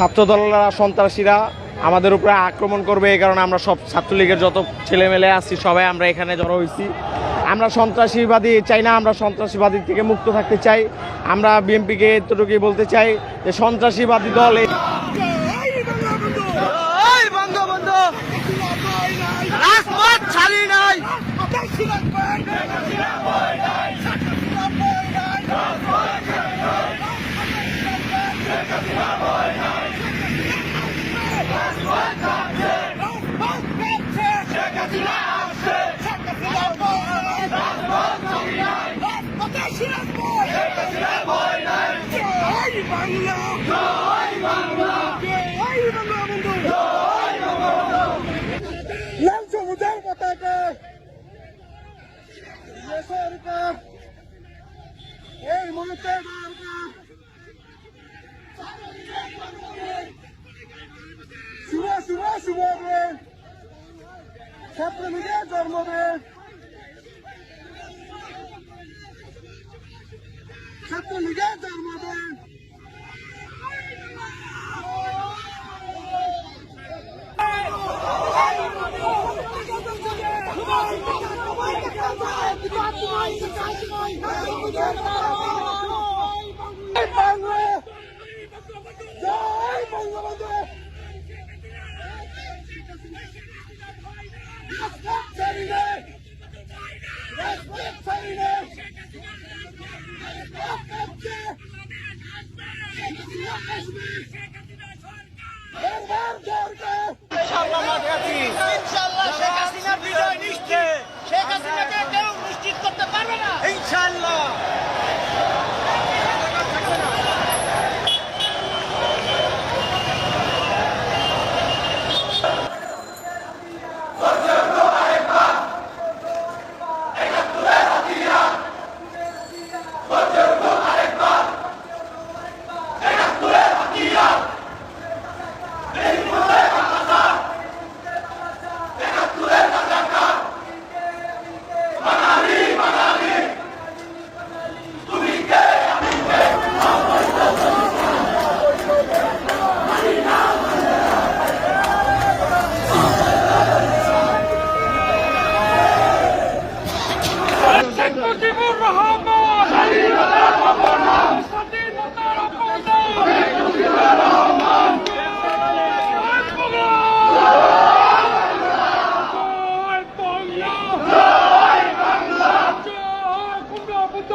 ছাত্রদলরা, সন্ত্রাসীরা আমাদের উপরে আক্রমণ করবে, এই কারণে আমরা সব ছাত্রলীগের যত ছেলেমেলে আছি, সবাই আমরা এখানে জড়ো হয়েছি আমরা সন্ত্রাসীবাদী চাই না, আমরা সন্ত্রাসীবাদী থেকে মুক্ত থাকতে চাই। আমরা বিএনপিকে এতটুকুই বলতে চাই যে সন্ত্রাসীবাদী দল এই ওই বঙ্গবন্ধু রাজপথ ছাড়ি নাই লাল সমুদ্রের পতাকা সরকার এই মুহূর্তে দরকার শুভ শুভ শুভ দিন ছাত্রলীগের জন্মদিন ছাত্রলীগের জন্মদিন। জয় বঙ্গবন্ধু ইনশাল্লাহ মুজিবুর রহমান স্বাধীনতার অপনাম স্বাধীনতার অপনাম শেখ মুজিবুর রহমান জয় বাংলা। জয় বাংলা। জয় কুমড়া বুদ্ধ